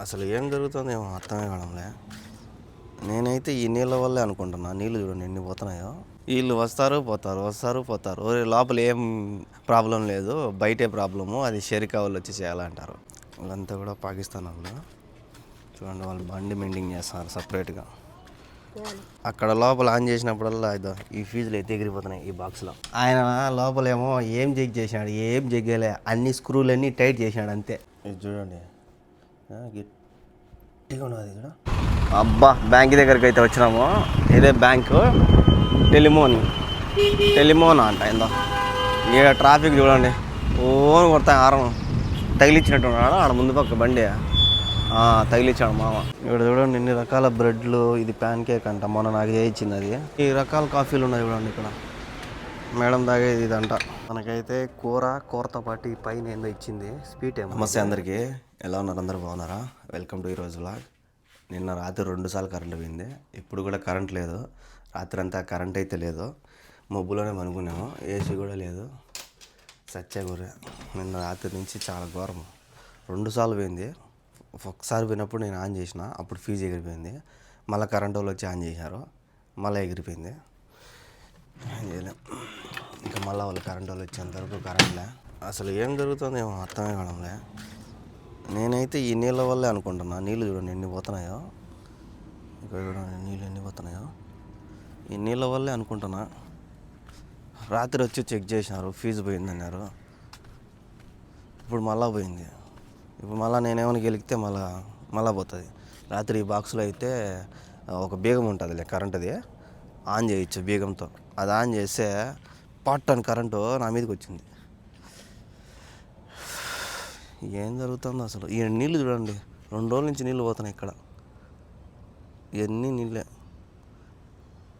అసలు ఏం జరుగుతుందేమో అర్థమే కావడంలే. నేనైతే ఈ నీళ్ళ వల్లే అనుకుంటున్నా. నీళ్ళు చూడండి ఎన్ని పోతున్నాయో. వీళ్ళు వస్తారు పోతారు వస్తారు పోతారు. ఓరే లోపల ఏం ప్రాబ్లం లేదు. బయటే ప్రాబ్లము. అది షెరికా వాళ్ళు వచ్చి చేయాలంటారు. వాళ్ళంతా కూడా పాకిస్తాన్ వాళ్ళు. చూడండి వాళ్ళు బండి మెండింగ్ చేస్తారు సపరేట్గా. అక్కడ లోపల ఆన్ చేసినప్పుడల్లా ఇదో ఈ ఫీజులు అయితే ఎగిరిపోతున్నాయి ఈ బాక్స్లో. ఆయన లోపలేమో ఏం చెక్ చేసినాడు ఏం జగ్గలే. అన్ని స్క్రూలన్నీ టైట్ చేసినాడు అంతే. ఇది చూడండి. గట్టిగా ఉన్నది ఇక్కడ అబ్బా బ్యాంక్ దగ్గరికి అయితే వచ్చినాము. ఇదే బ్యాంకు టెలిమోన్. టెలిమోన్ అంట ఏందో. ఇక్కడ ట్రాఫిక్ చూడండి. ఓన్ కొడతా ఆరం. తగిలిచ్చినట్టు ఉన్నాడు ఆడ ముందు పక్క బండి. ఆ, తగిలిచ్చాడు మామ. ఇక్కడ చూడండి ఇన్ని రకాల బ్రెడ్లు ఇది ప్యాన్ కేక్ అంట. మొన్న నాకు చేయించింది అది. ఈ రకాల కాఫీలు ఉన్నాయి చూడండి ఇక్కడ. మేడం తాగేది ఇదంట. మనకైతే కూర కూరతో పాటు ఈ పైన ఏందో ఇచ్చింది. స్వీట్ ఏమో. నమస్తే అందరికీ. ఎలా ఉన్నారు? అందరు బాగున్నారా? వెల్కమ్ టు ఈరోజు వ్లాగ్. నిన్న రాత్రి రెండుసార్లు కరెంట్ పోయింది. ఇప్పుడు కూడా కరెంట్ లేదు. రాత్రి అంతా కరెంట్ అయితే లేదు. మబ్బులోనే పనుకున్నాము. ఏసీ కూడా లేదు. సత్య గురి నిన్న రాత్రి నుంచి చాలా ఘోరం. రెండు సార్లు పోయింది. ఒకసారి పోయినప్పుడు నేను ఆన్ చేసిన. అప్పుడు ఫీజు ఎగిరిపోయింది. మళ్ళీ కరెంట్ వాళ్ళు వచ్చి ఆన్ చేశారు. మళ్ళీ ఎగిరిపోయింది. ఏం చేయలేం. ఇంకా మళ్ళీ వాళ్ళు కరెంట్ వాళ్ళు వచ్చేంతవరకు కరెంట్లే. అసలు ఏం జరుగుతుందేమో అర్థమే కావడంలే. నేనైతే ఈ నీళ్ళ వల్లే అనుకుంటున్నా. నీళ్ళు చూడండి ఎన్ని పోతున్నాయో. ఇక్కడ చూడండి నీళ్ళు ఎన్ని పోతున్నాయో. ఈ నీళ్ళ వల్లే అనుకుంటున్నా. రాత్రి వచ్చి చెక్ చేసినారు ఫీజు పోయిందన్నారు ఇప్పుడు మళ్ళా పోయింది. ఇప్పుడు మళ్ళీ నేనేమైనా గెలిగితే మళ్ళా మళ్ళా పోతుంది. రాత్రి ఈ బాక్స్లో అయితే ఒక బీగం ఉంటుంది కరెంటుది. ఆన్ చేయొచ్చు బీగంతో. అది ఆన్ చేస్తే పాట్ అని కరెంటు నా మీదకి వచ్చింది. ఏం జరుగుతుందో అసలు? ఈ నీళ్ళు చూడండి. రెండు రోజుల నుంచి నీళ్ళు పోతున్నాయి ఇక్కడ. ఇవన్నీ నీళ్ళే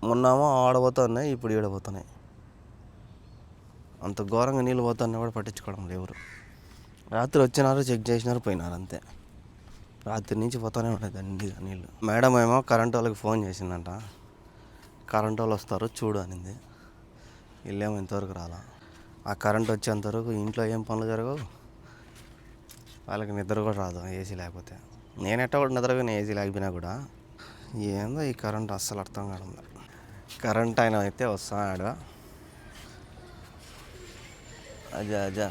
మొన్నేమో ఆడబోతున్నాయి ఇప్పుడు ఈడబోతున్నాయి అంత ఘోరంగా నీళ్ళు పోతున్నా కూడా పట్టించుకోవడం లేదు ఎవరు. రాత్రి వచ్చినారు చెక్ చేసినారు పోయినారు అంతే. రాత్రి నుంచి పోతానే ఉండేది దండిగా నీళ్ళు మేడం ఏమో కరెంట్ వాళ్ళకి ఫోన్ చేసిందంట. కరెంట్ వాళ్ళు వస్తారు చూడు అనింది. వీళ్ళేమో ఇంతవరకు రాలా. ఆ కరెంట్ వచ్చేంతవరకు ఇంట్లో ఏం పనులు జరగవు. వాళ్ళకి నిద్ర కూడా రాదు ఏసీ లేకపోతే. నేను ఎట్ట కూడా నిద్రపోయిన ఏసీ లేకపోయినా కూడా. ఏందో ఈ కరెంట్ అస్సలు అర్థం కాదు కరెంట్ ఆయన అయితే వస్తున్నాడు అజా అజా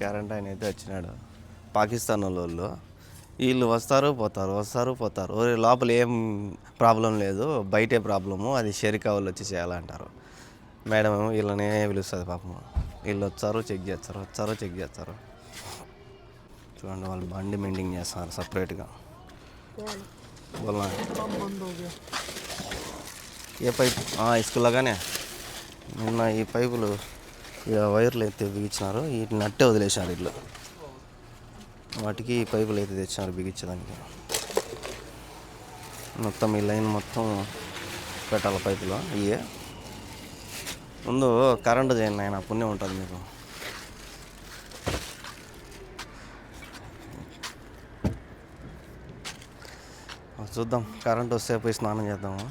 కరెంట్ ఆయన అయితే వచ్చినాడు. పాకిస్తాన్ వాళ్ళు. వీళ్ళు వస్తారు పోతారు వస్తారు పోతారు. లోపల ఏం ప్రాబ్లం లేదు. బయటే ప్రాబ్లము. అది షెరికా వాళ్ళు వచ్చి చేయాలంటారు మేడం ఏమో వీళ్ళనే పిలుస్తుంది పాపం. వీళ్ళు వచ్చారు చెక్ చేస్తారు వచ్చారు చెక్ చేస్తారు. చూడండి వాళ్ళు బండి మెండింగ్ చేస్తున్నారు సపరేట్గా ఏ పైప్? ఇసుకలాగానే నిన్న ఈ పైపులు ఇక వైర్లు అయితే బిగించినారు వీటిని నట్టే వదిలేశారు ఇల్లు వాటికి ఈ పైపులు అయితే తెచ్చినారు బిగించడానికి మొత్తం ఈ లైన్ మొత్తం పెట్టాలి పైపులో ఇవే. ముందు కరెంటు చేయండి ఆయన పుణ్యం ఉంటుంది మీకు. చూద్దాం కరెంట్ వస్తే పోయి స్నానం చేద్దాము?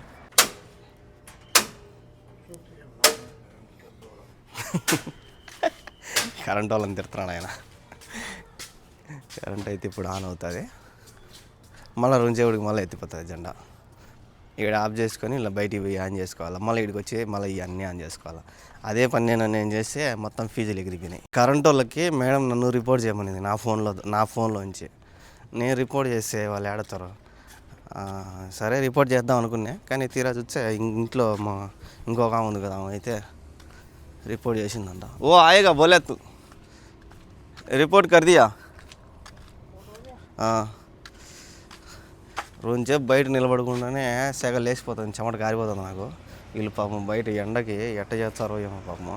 కరెంట్ వాళ్ళని తిడుతున్నాడు ఆయన కరెంట్ అయితే ఇప్పుడు ఆన్ అవుతుంది. మళ్ళీ రుంచేవుడికి మళ్ళీ ఎత్తిపోతుంది జెండా. ఇక్కడ ఆఫ్ చేసుకొని ఇలా బయటికి పోయి ఆన్ చేసుకోవాలి. మళ్ళీ ఇక్కడికి వచ్చి మళ్ళీ ఇవన్నీ ఆన్ చేసుకోవాలి. అదే పని నేను నేను చేస్తే మొత్తం ఫీజులు ఎగిరిపోయినాయి. కరెంట్ వాళ్ళకి మేడం నన్ను రిపోర్ట్ చేయమనింది నా ఫోన్లో నా ఫోన్లోంచి నేను రిపోర్ట్ చేస్తే వాళ్ళు ఏడతారు. సరే రిపోర్ట్ చేద్దాం అనుకున్నా కానీ తీరా చూస్తే ఇంట్లో మా ఇంకొక ఉంది కదా అయితే రిపోర్ట్ చేసిందంట. ఓ ఆయగా బోలేత్తు. రిపోర్ట్ కర్దియా? రోజుసేపు బయట నిలబడకుండానే సెగ లేచిపోతుంది చెమట కారిపోతుంది నాకు. వీళ్ళు పాపం బయట ఎండకి ఎట్ట చేస్తారో ఏమో పాపము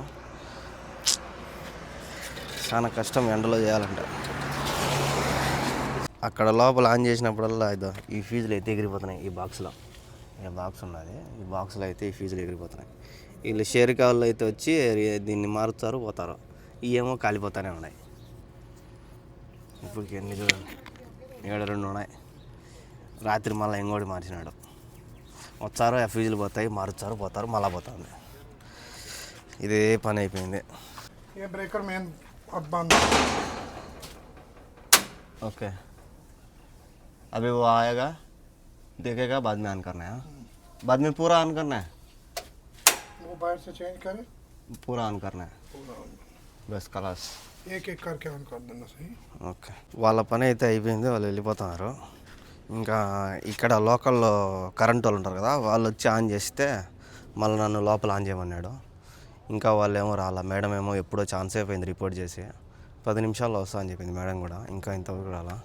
చాలా కష్టం ఎండలో చేయాలంటే. అక్కడ లోపల ఆన్ చేసినప్పుడల్లా ఇదో ఈ ఫీజులు అయితే ఎగిరిపోతున్నాయి ఈ బాక్స్లో ఈ బాక్స్ ఉన్నది. ఈ బాక్స్లో అయితే ఈ ఫీజులు ఎగిరిపోతున్నాయి. వీళ్ళు షేర్ వాళ్ళు అయితే వచ్చి దీన్ని మారుతారు పోతారు. ఇవేమో కాలిపోతానే ఉన్నాయి. ఇప్పటికి ఎన్ని చూడండి. ఏడు రెండు ఉన్నాయి. రాత్రి మళ్ళీ ఇంకోటి మార్చినాడు వచ్చారు ఆ ఫీజులు పోతాయి మారుస్తారు పోతారు మళ్ళీ పోతుంది ఇదే పని అయిపోయింది ये ब्रेकर मेन अब बंद ओके अभी वो आएगा देखेगा बाद में ऑन करना है हाँ? बाद में पूरा ऑन करना है वो बाहर से चेंज करे पूरा ऑन करना है पूरा on। बस खलास एक एक करके ऑन कर देना सही ఓకే వాళ్ళ పని అయితే అయిపోయింది వాళ్ళు వెళ్ళిపోతున్నారు ఇంకా ఇక్కడ లోకల్లో కరెంట్ వాళ్ళు ఉంటారు కదా వాళ్ళు వచ్చి ఆన్ చేస్తే మళ్ళీ నన్ను లోపల ఆన్ చేయమన్నాడు. ఇంకా వాళ్ళు ఏమో రాలా మేడం ఏమో ఎప్పుడో ఛాన్స్ అయిపోయింది రిపోర్ట్ చేసి. పది నిమిషాల్లో వస్తా అని చెప్పింది మేడం కూడా. ఇంకా ఇంతవరకు రాలా.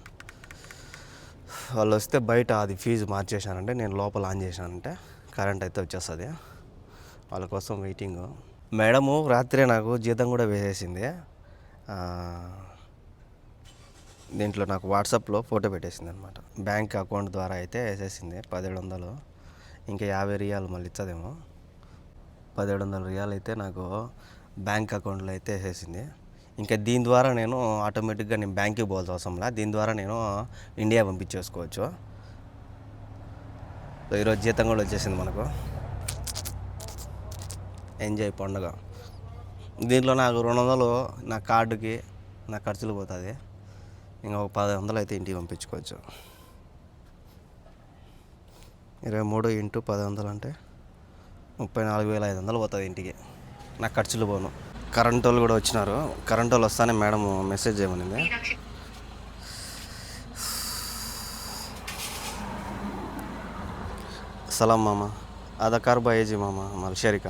వాళ్ళు వస్తే బయట అది ఫీజు మార్చేశానంటే నేను లోపల ఆన్ చేశానంటే కరెంట్ అయితే వచ్చేస్తుంది. వాళ్ళ కోసం వెయిటింగ్. మేడము రాత్రే నాకు జీతం కూడా వేసేసింది. దీంట్లో నాకు వాట్సాప్లో ఫోటో పెట్టేసింది అనమాట బ్యాంక్ అకౌంట్ ద్వారా అయితే వేసేసింది పదిహేడు వందలు. ఇంకా యాభై రియాలు మళ్ళీ ఇచ్చదేమో. పదిహేడు వందల రియాలు అయితే నాకు బ్యాంక్ అకౌంట్లో అయితే వేసేసింది. ఇంకా దీని ద్వారా నేను ఆటోమేటిక్గా నేను బ్యాంక్కి పోవాల్సిన అవసరంలా దీని ద్వారా నేను ఇండియా పంపించేసుకోవచ్చు. ఈరోజు జీతం కూడా వచ్చేసింది మనకు. ఎంజాయ్ పండుగ. దీంట్లో నాకు రెండు వందలు నా కార్డుకి నా ఖర్చులు పోతుంది. ఇంకా ఒక పది వందలు అయితే ఇంటికి పంపించుకోవచ్చు. ఇరవై మూడు ఇంటూ పది వందలు అంటే ముప్పై నాలుగు వేల ఐదు వందలు పోతుంది ఇంటికి. నా ఖర్చులు పోను. కరెంట్ వాళ్ళు కూడా వచ్చినారు. కరెంట్ వాళ్ళు వస్తానే మేడం మెసేజ్ చేయమనింది. సలాం మామ. అదకార్ బయేజీ మామ మల్షరిక.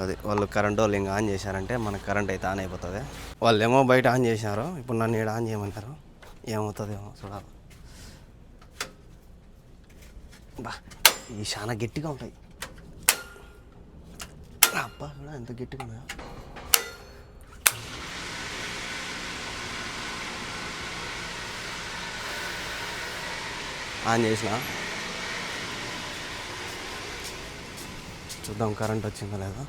అది వాళ్ళు కరెంట్ వాళ్ళు ఇంకా ఆన్ చేశారంటే మన కరెంట్ అయితే ఆన్ అయిపోతుంది. వాళ్ళు ఏమో బయట ఆన్ చేసినారు. ఇప్పుడు నన్ను ఇక్కడ ఆన్ చేయమంటారు. ఏమవుతుందేమో చూడాలి. బా ఇవి చాలా గట్టిగా ఉంటాయి. అబ్బా కూడా ఎంత గట్టిగా ఉన్నాయో. ఆన్ చేసిన. చూద్దాం కరెంట్ వచ్చిందా లేదా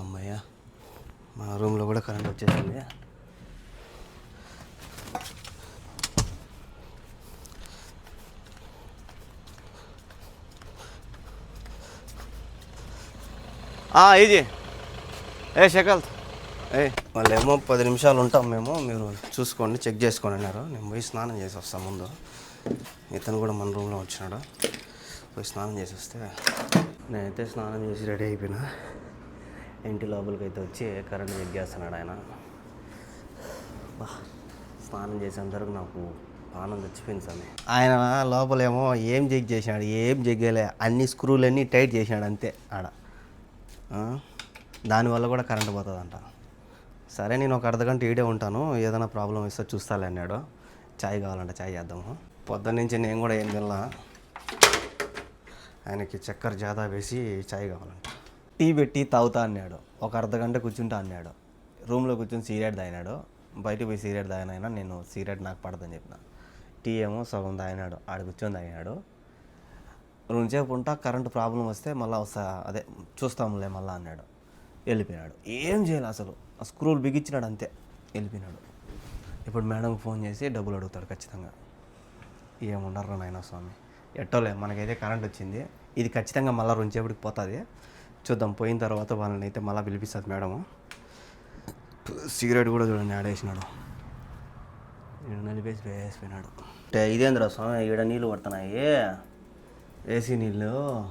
అమ్మయ్య మా రూమ్లో కూడా కరెంట్ వచ్చేసింది ఇది. ఏ శకల్ ఏ. మళ్ళేమో పది నిమిషాలు ఉంటాం మేము. మీరు చూసుకోండి చెక్ చేసుకోండి అన్నారు. నేను పోయి స్నానం చేసి వస్తాను ముందు. ఇతను కూడా మన రూమ్లో వచ్చినాడు. పోయి స్నానం చేసి వస్తే నేనైతే స్నానం చేసి రెడీ అయిపోయినా. ఇంటి లోపలికి అయితే వచ్చి కరెంట్ చెక్ చేస్తున్నాడు ఆయన. బా స్నానం చేసేంతవరకు నాకు ఆనందం వచ్చిపోయింది స్వామి. ఆయన లోపలేమో ఏం చెక్ చేసినాడు ఏం చెక్ చేయలే. అన్ని స్క్రూలన్నీ టైట్ చేసినాడు అంతే ఆడ. దానివల్ల కూడా కరెంట్ పోతుందంట. సరే నేను ఒక అర్ధగంట ఈడే ఉంటాను. ఏదైనా ప్రాబ్లం వస్తే చూస్తాలే అన్నాడు. చాయ్ కావాలంటే చాయ్ చేద్దాము. పొద్దున్న నుంచి నేను కూడా ఏం తిన్నా ఆయనకి చక్కెర జాదా వేసి చాయ్ కావాలంట. టీ పెట్టి తాగుతా అన్నాడు. ఒక అర్ధగంట కూర్చుంటా అన్నాడు. రూమ్లో కూర్చొని సీరియట్ తాగినాడు. బయటకు పోయి సీరియట్ తాగినైనా నేను సీరియట్ నాకు పడదని చెప్పిన. టీ ఏమో సగం తాగినాడు. ఆడ కూర్చొని తాగినాడు. రెండుసేపు ఉంటా కరెంటు ప్రాబ్లం వస్తే మళ్ళీ వస్తా అదే చూస్తాంలే మళ్ళీ అన్నాడు. వెళ్ళిపోయినాడు. ఏం చేయాలి అసలు? ఆ స్క్రూలు బిగించినాడు అంతే. వెళ్ళిపోయినాడు. ఇప్పుడు మేడంకి ఫోన్ చేసి డబ్బులు అడుగుతాడు ఖచ్చితంగా. ఏముండరు నాయన స్వామి? ఎట్టోలే మనకైతే కరెంట్ వచ్చింది. ఇది ఖచ్చితంగా మళ్ళీ రెండుసేపటికి పోతుంది. చూద్దాం పోయిన తర్వాత వాళ్ళని అయితే మళ్ళీ పిలిపిస్తుంది మేడము. సిగరెట్ కూడా చూడండి ఆడేసినాడు ఈడ నలిపేసి వేసిపోయినాడు అంటే ఇదేంద్రా స్వామి? ఈడ నీళ్ళు పడుతున్నాయి ఏసీ నీళ్ళు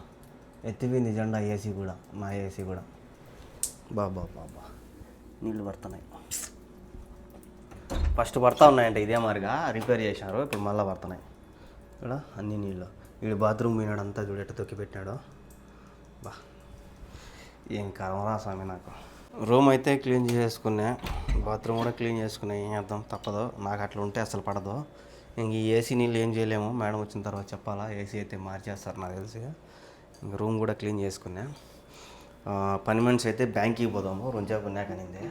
ఎత్తిపోయింది జెండా ఏసీ కూడా మా ఏసీ కూడా. బాబా బాబా నీళ్ళు పడుతున్నాయి. ఫస్ట్ పడతా ఉన్నాయంటే ఇదే మారిగా. రిపేర్ చేశారు ఇప్పుడు మళ్ళీ పడుతున్నాయి. ఇక్కడ అన్ని నీళ్ళు. వీడు బాత్రూమ్ పోయినాడు అంతా చూడేట తొక్కి పెట్టినాడు. బా. ఏం కర్మరా స్వామి నాకు. రూమ్ అయితే క్లీన్ చేసుకున్నా బాత్రూమ్ కూడా క్లీన్ చేసుకున్నా ఏం అర్థం తప్పదు. నాకు అట్లా ఉంటే అసలు పడదు. ఇంక ఈ ఏసీ నీళ్ళు ఏం చేయలేము. మేడం వచ్చిన తర్వాత చెప్పాలా? ఏసీ అయితే మార్చేస్తారు నాకు తెలిసి ఇంక. రూమ్ కూడా క్లీన్ చేసుకున్నా. పని మనిషి అయితే బ్యాంక్కి పోదాము. రెండు ఉన్నాకనింది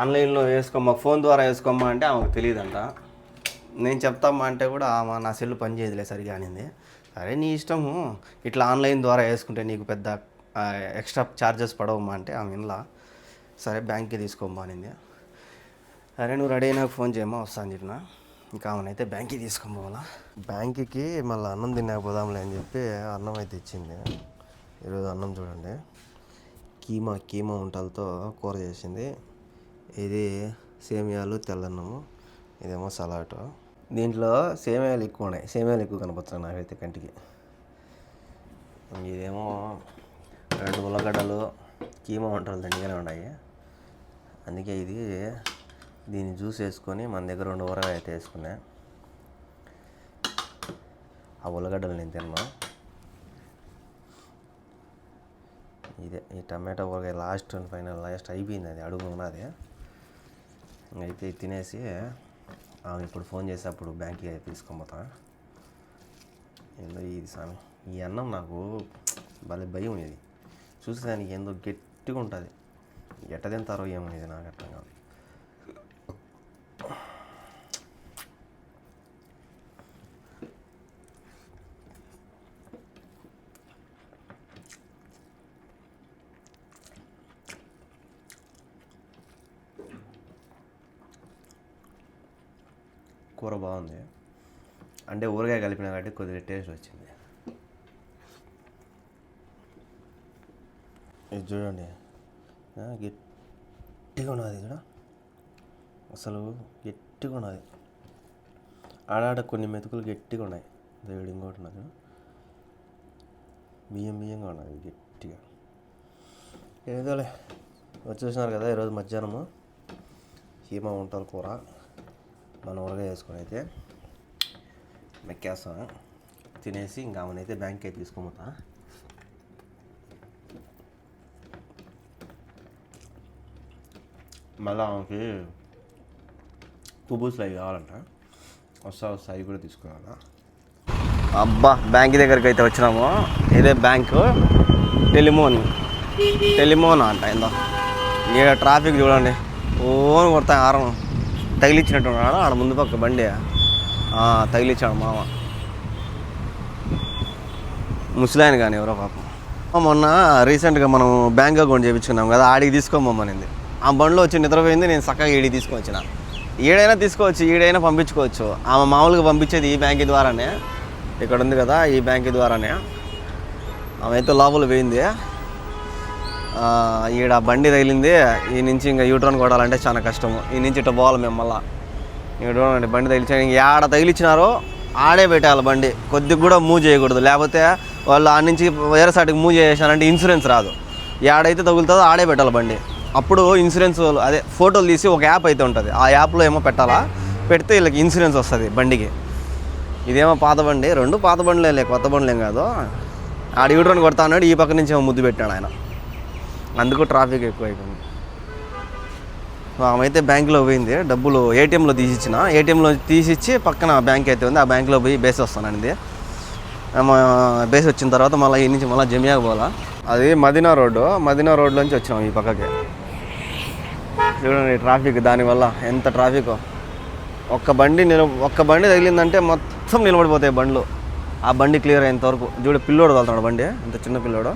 ఆన్లైన్లో వేసుకోమ్మా ఫోన్ ద్వారా వేసుకోమ్మా అంటే ఆమెకు తెలియదంట. నేను చెప్తామా అంటే కూడా ఆమె నా సెల్ పని చేయదులే సరిగా అనింది. సరే నీ ఇష్టము. ఇట్లా ఆన్లైన్ ద్వారా వేసుకుంటే నీకు పెద్ద ఎక్స్ట్రా ఛార్జెస్ పడవమ్మా అంటే ఆమె ఇంట్లో సరే బ్యాంక్కి తీసుకోమ్మా అనింది. సరే నువ్వు రెడీ అయినాక ఫోన్ చేయమ్మా వస్తా అని చెప్పిన. ఇంకా ఆమెనైతే బ్యాంక్కి తీసుకొని పోవాలా? బ్యాంక్కి మళ్ళీ అన్నం తినకపోదాంలే అని చెప్పి అన్నం అయితే ఇచ్చింది. ఈరోజు అన్నం చూడండి. కీమా కీమా ఉంటలతో కూర చేసింది. ఇది సేమియాలు తెల్లన్నము ఇదేమో సలాడ్. దీంట్లో సేమియాలు ఎక్కువ ఉన్నాయి. సేమియాలు ఎక్కువ కనపడుతున్నాయి నాకైతే కంటికి. ఇదేమో రెండు ఉల్లగడ్డలు కీమా వంటలు దండిగానే ఉన్నాయి. అందుకే ఇది దీన్ని జ్యూస్ వేసుకొని మన దగ్గర రెండు ఊరగాయ అయితే వేసుకున్నా. ఆ ఉల్లగడ్డలు నేను తిన్నా. ఇదే ఈ టమాటా ఊరగాయ లాస్ట్ అండ్ ఫైనల్ లాస్ట్ అయిపోయింది అది అడుగు ఉన్నది. అయితే తినేసి ఆమె ఇప్పుడు ఫోన్ చేసి అప్పుడు బ్యాంక్కి తీసుకోపోతా ఏందో ఇది స్వామి ఈ అన్నం నాకు భలే భయం ఇది. చూసేదానికి ఏందో గట్టిగా ఉంటుంది. ఎట్ట తింటారో ఏమో ఇది నాకు అర్థం కాదు కూర బాగుంది. అంటే ఊరగాయ కలిపిన కాబట్టి కొద్దిగా టేస్ట్ వచ్చింది. ఇది చూడండి. గట్టిగా ఉన్నది ఇక్కడ అసలు గట్టిగా ఉన్నది. ఆడాడ కొన్ని మెతుకులు గట్టిగా ఉన్నాయి. దేవుడు ఇంకోటి ఉన్నది బియ్యం బియ్యంగా ఉన్నది గట్టిగా. ఏదోలే. వచ్చేసినారు కదా ఈరోజు మధ్యాహ్నము. హీమా వంటల కూర. మనం ఊరగా వేసుకొని అయితే మెక్కేస్తాం. తినేసి ఇంకా ఆమెనైతే బ్యాంక్కి అయితే తీసుకోమోతా మళ్ళీ ఆమెకి కుబూస్లు అవి కావాలంట. వస్తా వస్తా అవి కూడా తీసుకురావాలా. అబ్బా బ్యాంక్ దగ్గరికి అయితే వచ్చినాము. ఇదే బ్యాంకు. టెలిమోన్. టెలిమోన్ అంట ఇందా ఇక ట్రాఫిక్ చూడండి. ఓన్ కొడతాయి ఆరం. తగిలిచ్చినట్టు ఉన్నాడు ఆడ ముందు పక్క బండి. ఆ, తగిలిచ్చాడు మామ. ముసలాయన కానీ ఎవరో పాపం. మొన్న రీసెంట్గా మనం బ్యాంక్ అకౌంట్ చేయించుకున్నాం కదా ఆడికి తీసుకోమనింది. ఆ బండిలో వచ్చి నిద్రపోయింది నేను చక్కగా ఈడికి తీసుకొచ్చిన. ఏడైనా ఈడైనా తీసుకోవచ్చు ఈడైనా పంపించుకోవచ్చు. ఆమె మామూలుగా పంపించేది ఈ బ్యాంక్ ద్వారానే. ఇక్కడ ఉంది కదా ఈ బ్యాంక్ ద్వారానే. ఆమె అయితే లోపల పోయింది. ఈడ బండి తగిలింది. ఈ నుంచి ఇంకా యూటర్న్ కొడాలంటే చాలా కష్టము. ఈ నుంచి ఇట్లా పోవాలి మేము మళ్ళీ. చూడండి బండి తగిలించారు ఇంక ఆడ తగిలిచ్చినారో ఆడే పెట్టాలి బండి. కొద్దిగా కూడా మూవ్ చేయకూడదు. లేకపోతే వాళ్ళు ఆ నుంచి వేరే సాటికి మూవ్ చేసానంటే ఇన్సూరెన్స్ రాదు. ఏడైతే తగులుతుందో ఆడే పెట్టాలి బండి. అప్పుడు ఇన్సూరెన్స్ వాళ్ళు- అదే ఫోటోలు తీసి ఒక యాప్ అయితే ఉంటుంది. ఆ యాప్లో ఏమో పెట్టాలా? పెడితే వీళ్ళకి ఇన్సూరెన్స్ వస్తుంది బండికి. ఇదేమో పాత బండి. రెండు పాత బండ్లే కొత్త బండ్లేం కాదు. ఆడ యూట్రోన్ కొడతా అన్నాడు ఈ పక్క నుంచి ఏమో ముద్దు పెట్టాడు ఆయన. అందుకు ట్రాఫిక్ ఎక్కువ అయిపోయింది ఆమె అయితే బ్యాంకులో పోయింది. డబ్బులు ఏటీఎంలో తీసిచ్చిన. ఏటీఎంలో తీసిచ్చి పక్కన బ్యాంక్ అయితే ఉంది. ఆ బ్యాంకులో పోయి బేస్ వస్తానండి బేస్ వచ్చిన తర్వాత మళ్ళీ ఈ నుంచి మళ్ళీ జమియాకి పోవాలా? అది మదీనా రోడ్డు. మదీనా రోడ్లోంచి వచ్చినాం ఈ పక్కకి. చూడండి ట్రాఫిక్ దానివల్ల ఎంత ట్రాఫిక్ ఒక్క బండి నిల ఒక్క బండి తగిలిందంటే మొత్తం నిలబడిపోతాయి బండ్లు. ఆ బండి క్లియర్ అయినంత వరకు. చూడు పిల్లోడు వెళ్తున్నాడు బండి. ఇంత చిన్న పిల్లోడు.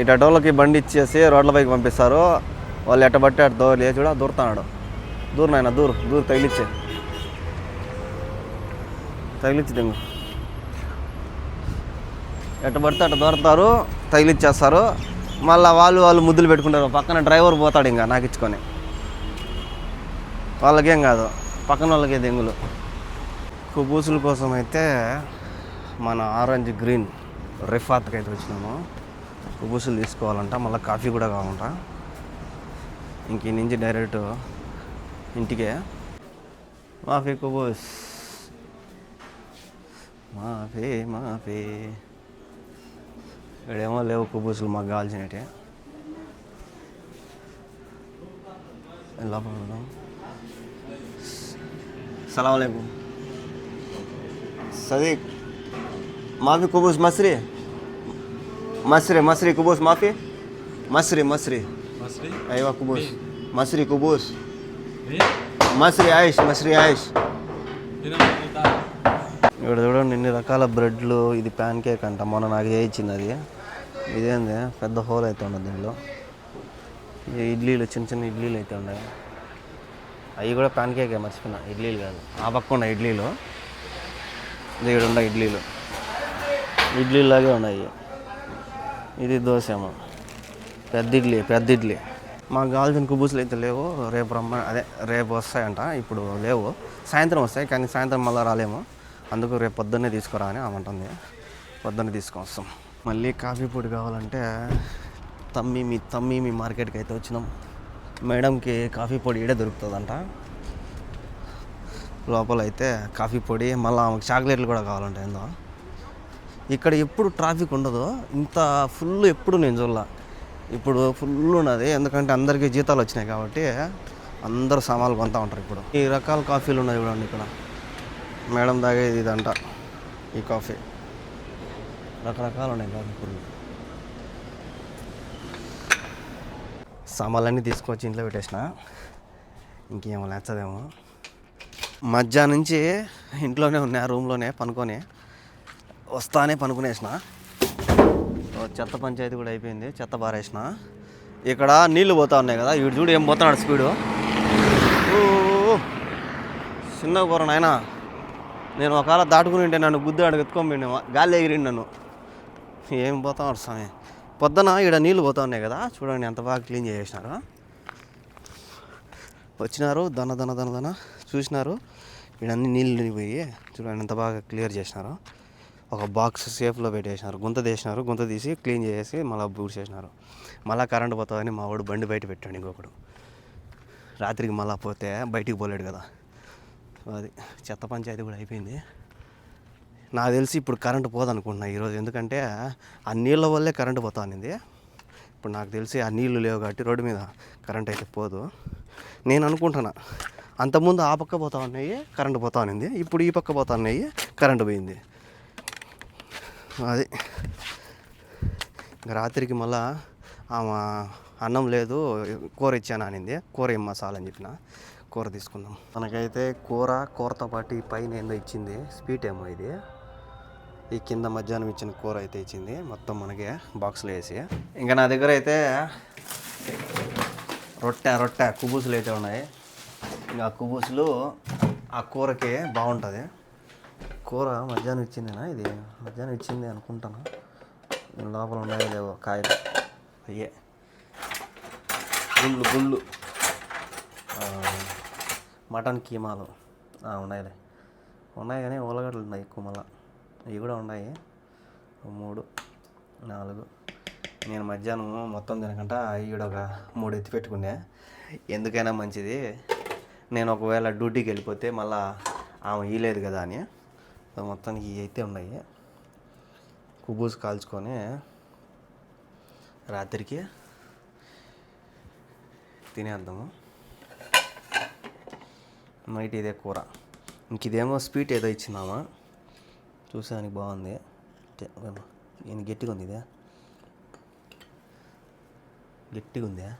ఇటు అటోళ్ళకి బండి ఇచ్చేసి రోడ్లపైకి పంపిస్తారు. వాళ్ళు ఎట్టబట్టి అటు దూరలే చూడ దూరుతున్నాడు. దూరు నాయన దూరు దూరు తగిలిచ్చే. తగిలిచ్చి దింగు. ఎట్టబడితే అటు అట్ట తగిలిచ్చేస్తారు. మళ్ళీ వాళ్ళు వాళ్ళు ముద్దులు పెట్టుకుంటారు. పక్కన డ్రైవర్ పోతాడు ఇంకా నాకు ఇచ్చుకొని. వాళ్ళకేం కాదు పక్కన వాళ్ళకే దెంగులు. కుబూసుల కోసం అయితే మన ఆరెంజ్ గ్రీన్ రిఫాత్కి అయితే వచ్చినాము. కుబూసులు తీసుకోవాలంట మళ్ళీ కాఫీ కూడా కావాలంట. ఇంక నుంచి డైరెక్ట్ ఇంటికే. మాఫీ కుబూస్ మాఫీ మాఫీ. ఇక్కడేమో లేవు కుబూసులు మాకు కావాల్సినట్టే లోపల వెళ్దాం. సలాం సదీక్. మాఫీ కుబూస్ మస్రీ. Masri, Masri Kubus, maaf ya. Masri, Masri. Masri? Aywa Kubus. Masri Kubus. Masri Aish, Masri Aish. ఇక్కడ చూడండి ఎన్ని రకాల బ్రెడ్లు ఇది ప్యాన్ కేక్ అంట మొన్న నాకు చేయించింది అది ఇదేంది పెద్ద హోల్ అయితే ఉండదు దీనిలో ఇడ్లీలు చిన్న చిన్న ఇడ్లీలు అయితే ఉన్నాయి అవి కూడా ప్యాన్ కేక్ మర్చిపోయినా ఇడ్లీలు కాదు ఆ పక్క ఉన్నాయి ఇడ్లీలు ఇక్కడ ఉన్నాయి ఇడ్లీలు ఇడ్లీలాగే ఉన్నాయి ఇది దోశ పెద్ద ఇడ్లీ పెద్ద ఇడ్లీ. మాకు కావాల్సిన కుబూసులు అయితే లేవు. రేపు రమ్మ అదే రేపు వస్తాయంట. ఇప్పుడు లేవు. సాయంత్రం వస్తాయి కానీ సాయంత్రం మళ్ళీ రాలేము. అందుకు రేపు పొద్దున్నే తీసుకురా అని ఆమంటుంది. పొద్దున్నే తీసుకొని వస్తాం. మళ్ళీ కాఫీ పొడి కావాలంటే తమ్మి మీ తమ్మి మీ మార్కెట్కి అయితే వచ్చినాం. మేడంకి కాఫీ పొడి ఇడే దొరుకుతుందంట. లోపల అయితే కాఫీ పొడి మళ్ళీ ఆమెకు చాక్లెట్లు కూడా కావాలంట ఏందో. ఇక్కడ ఎప్పుడు ట్రాఫిక్ ఉండదు ఇంత ఫుల్ ఎప్పుడు నేను చూడాల. ఇప్పుడు ఫుల్ ఉన్నది. ఎందుకంటే అందరికీ జీతాలు వచ్చినాయి కాబట్టి అందరూ సామాన్లు కొంటా ఉంటారు ఇప్పుడు. ఈ రకాల కాఫీలు ఉన్నాయి చూడండి ఇక్కడ. మేడం తాగేది ఇదంట ఈ కాఫీ. రకరకాలు ఉన్నాయి కాఫీ ఇప్పుడు. సామాన్లన్నీ తీసుకొచ్చి ఇంట్లో పెట్టేసిన. ఇంకేమో లేచదేమో మధ్యాహ్నం నుంచి ఇంట్లోనే ఉన్నా రూమ్లోనే పనుకొని. వస్తానే పనుకునేసిన. చెత్త పంచాయతీ కూడా అయిపోయింది. చెత్త పారేసిన. ఇక్కడ నీళ్ళు పోతా ఉన్నాయి కదా. వీడు చూడు ఏం పోతున్నాడు స్పీడు. చిన్న కూర నాయన. నేను ఒకవేళ దాటుకుని ఉంటే నన్ను గుద్దు అడుగు ఎత్తుకొని గాలి ఎగిరిండి నన్ను. ఏం పోతాడు స్వామి. పొద్దున ఇక్కడ నీళ్ళు పోతా ఉన్నాయి కదా. చూడండి ఎంత బాగా క్లీన్ చేసేసినారు. వచ్చినారు దన దన దన దన. చూసినారు. ఇక్కడ అన్ని నీళ్ళు పోయి చూడండి ఎంత బాగా క్లియర్ చేసినారు. ఒక బాక్స్ సేఫ్లో పెట్టేసినారు. గుంత తీసినారు. గుంత తీసి క్లీన్ చేసి మళ్ళీ బూట్ మళ్ళీ కరెంట్ పోతుందని మా వాడు బండి బయట పెట్టాడు ఇంకొకడు. రాత్రికి మళ్ళీ పోతే బయటికి పోలేడు కదా. అది చెత్త పంచాయతీ కూడా అయిపోయింది. నాకు తెలిసి ఇప్పుడు కరెంటు పోదనుకుంటున్నా ఈరోజు. ఎందుకంటే ఆ నీళ్ళ వల్లే కరెంటు పోతానింది. ఇప్పుడు నాకు తెలిసి ఆ నీళ్ళు లేవు కాబట్టి రోడ్డు మీద కరెంట్ అయితే పోదు. నేను అనుకుంటున్నా అంతకుముందు ఆ పక్క పోతా ఉన్నాయి కరెంటు పోతా ఉన్నింది ఇప్పుడు ఈ పక్క పోతా ఉన్నాయి కరెంటు పోయింది. అది. ఇంకా రాత్రికి మళ్ళా ఆమె అన్నం లేదు కూర ఇచ్చాను అనింది. కూర ఏం మసాలా అని చెప్పిన. కూర తీసుకుందాం. మనకైతే కూర కూరతో పాటు ఈ పైన ఏందో ఇచ్చింది. స్వీట్ ఏమో ఇది. ఈ కింద మధ్యాహ్నం ఇచ్చిన కూర అయితే ఇచ్చింది. మొత్తం మనకి బాక్స్లో వేసి. ఇంకా నా దగ్గర అయితే రొట్టె రొట్టె కుబూసులు అయితే ఉన్నాయి. ఇంకా ఆ కుబూసులు ఆ కూరకి బాగుంటుంది. కూర మధ్యాహ్నం ఇచ్చిందేనా? ఇది మధ్యాహ్నం ఇచ్చింది అనుకుంటాను. లోపల ఉన్నాయో లేవో కాయలు. అయ్యే. గుళ్ళు గుళ్ళు. మటన్ కీమాలు. ఆ, ఉన్నాయిలే. ఉన్నాయి కానీ ఉల్లగడ్డలు ఉన్నాయి ఎక్కువ మళ్ళా. ఇవి కూడా ఉన్నాయి. మూడు నాలుగు. నేను మధ్యాహ్నం మొత్తం తినకుండా ఈడ ఒక మూడు ఎత్తి పెట్టుకునే ఎందుకైనా మంచిది. నేను ఒకవేళ డ్యూటీకి వెళ్ళిపోతే మళ్ళా ఆమె ఇయలేదు కదా అని. మొత్తానికి ఇవి అయితే ఉన్నాయి. కుబూస్ కాల్చుకొని రాత్రికి తినేద్దాము. నైట్ ఇదే కూర. ఇంక ఇదేమో స్వీట్ ఏదో ఇచ్చిందామా? చూసానికి బాగుంది. నేను గట్టిగా ఉంది ఇదే? గట్టిగా ఉందా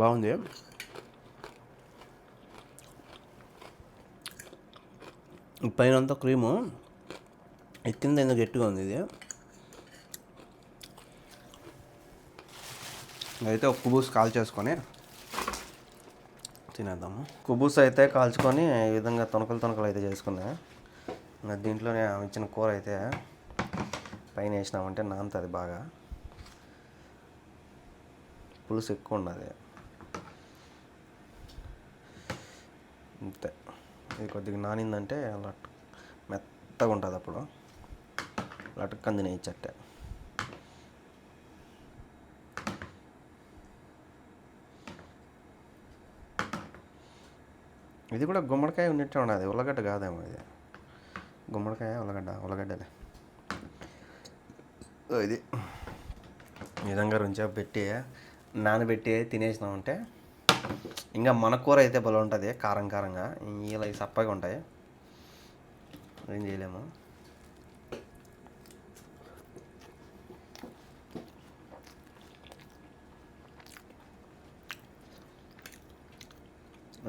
బాగుంది. పైన అంతా క్రీము. ఎక్కింది కింద ఎందుకు గట్టిగా ఉంది ఇది. అయితే ఒక కుబూస్ కాల్ చేసుకొని తినేద్దాము. కుబూస్ అయితే కాల్చుకొని ఈ విధంగా తొనకలు తొనకలు అయితే చేసుకున్నా దీంట్లోనే ఇచ్చిన కూర అయితే పైన వేసినామంటే నానుతుంది బాగా. పులుసు ఎక్కువ ఉన్నది అంతే. ఇది కొద్దిగా నానిందంటే లట్ మెత్తగా ఉంటుంది అప్పుడు. లటక్కని తినేయచ్చట్టే ఇది కూడా గుమ్మడికాయ ఉన్నట్టే ఉన్నది ఉల్లగడ్డ కాదేమో ఇది. గుమ్మడికాయ ఉల్లగడ్డ ఉల్లగడ్డలే. ఇది. విధంగా రుంచా పెట్టి నానబెట్టి తినేసినామంటే ఇంకా మన కూర అయితే భలే ఉంటుంది కారం కారంగా. ఇలా సప్పగా ఉంటాయి. ఏం చేయలేము.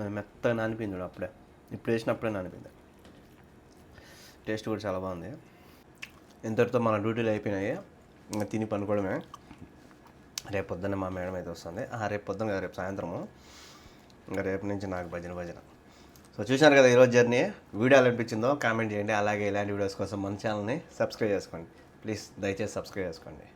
మెత్తగా నానిపోయింది చూడు అప్పుడే. ఇప్పుడు వేసినప్పుడే నానిపోయింది. టేస్ట్ కూడా చాలా బాగుంది. ఇంతటితో మన డ్యూటీలు అయిపోయినాయి. ఇంకా తిని పనుకోవడమే. రేపు పొద్దున్న మా మేడం అయితే వస్తుంది. రేపు పొద్దున కదా రేపు సాయంత్రము. ఇంకా రేపు నుంచి నాకు భజన భజన. సో చూశారు కదా ఈరోజు జర్నీ వీడియో అనిపించిందో కామెంట్ చేయండి. అలాగే ఇలాంటి వీడియోస్ కోసం మన ఛానల్ని సబ్స్క్రైబ్ చేసుకోండి. ప్లీజ్ దయచేసి సబ్స్క్రైబ్ చేసుకోండి.